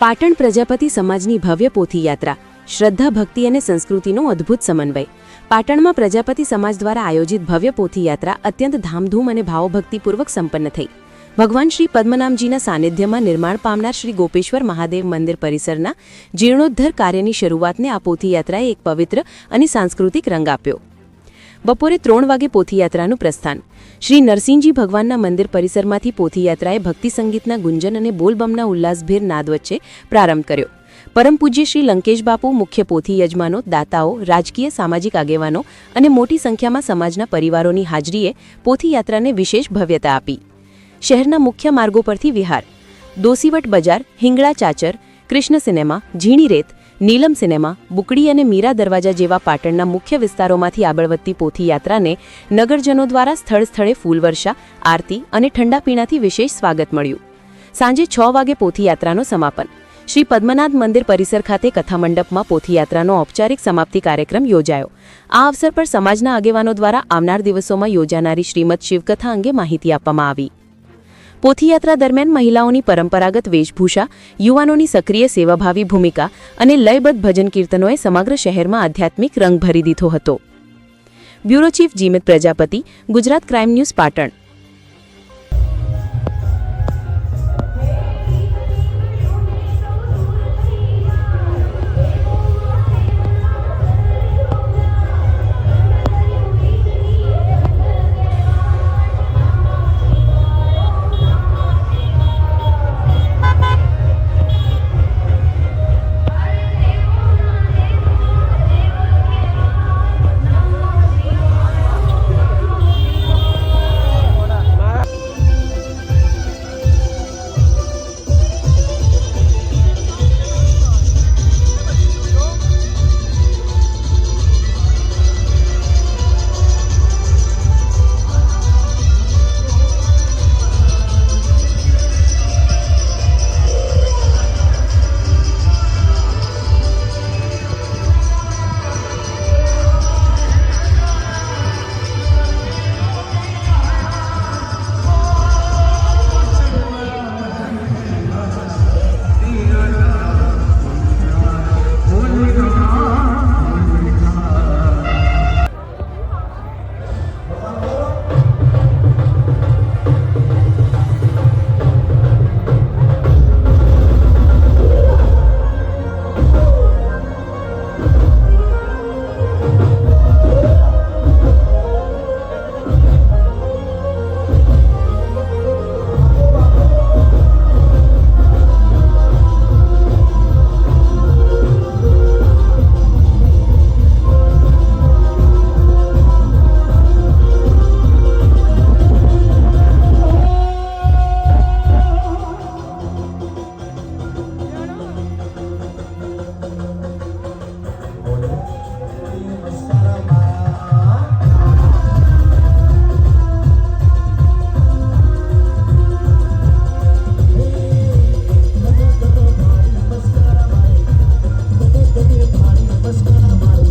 પાટણ પ્રજાપતિ સમાજની ભવ્ય પોથી યાત્રા શ્રદ્ધા, ભક્તિ અને સંસ્કૃતિનો અદ્ભુત સમન્વય. પાટણમાં પ્રજાપતિ સમાજ દ્વારા આયોજિત ભવ્ય પોથી યાત્રા અત્યંત ધામધૂમ અને ભાવભક્તિપૂર્વક સંપન્ન થઈ. ભગવાન શ્રી પદ્મનામજીના સાનિધ્યમાં નિર્માણ પામનાર શ્રી ગોપેશ્વર મહાદેવ મંદિર પરિસરના જીર્ણોદ્ધર કાર્યની શરૂઆતને આ પોથી યાત્રાએ એક પવિત્ર અને સાંસ્કૃતિક રંગ આપ્યો. બપોરે ત્રણ વાગે પોથીયાત્રાનું પ્રસ્થાન. શ્રી નરસિંહજી ભગવાનના મંદિર પરિસરમાંથી પોથીયાત્રાએ ભક્તિ સંગીતના ગુંજન અને બોલબમના ઉલ્લાસભેર નાદ વચ્ચે પ્રારંભ કર્યો. પરમ પૂજ્ય શ્રી લંકેશ બાપુ, મુખ્ય પોથી યજમાનો, દાતાઓ, રાજકીય સામાજિક આગેવાનો અને મોટી સંખ્યામાં સમાજના પરિવારોની હાજરીએ પોથીયાત્રાને વિશેષ ભવ્યતા આપી. શહેરના મુખ્ય માર્ગો પરથી વિહાર દોસીવટ બજાર, હિંગળા ચાચર, કૃષ્ણ સિનેમા, ઝીણી રેત નીલમ સિનેમા, બુકડી અને મીરા દરવાજા જેવા પાટણના મુખ્ય વિસ્તારોમાંથી આગળ વધતી પોથી નગરજનો દ્વારા સ્થળ સ્થળે ફૂલવર્ષા, આરતી અને ઠંડા પીણાથી વિશેષ સ્વાગત મળ્યું. સાંજે છ વાગે પોથી યાત્રાનો સમાપન. શ્રી પદ્મનાથ મંદિર પરિસર ખાતે કથામંડપમાં પોથીયાત્રાનો ઔપચારિક સમાપ્તિ કાર્યક્રમ યોજાયો. આ અવસર પર સમાજના આગેવાનો દ્વારા આવનાર દિવસોમાં યોજાનારી શ્રીમદ શિવકથા અંગે માહિતી આપવામાં આવી. પોથીયાત્રા દરમિયાન મહિલાઓની પરંપરાગત વેશભૂષા, યુવાનોની સક્રિય સેવાભાવી ભૂમિકા અને લયબદ્ધ ભજન કીર્તનોએ સમગ્ર શહેરમાં આધ્યાત્મિક રંગ ભરી દીધો હતો. Bureau chief Jimit Prajapati, Gujarat crime news Patan.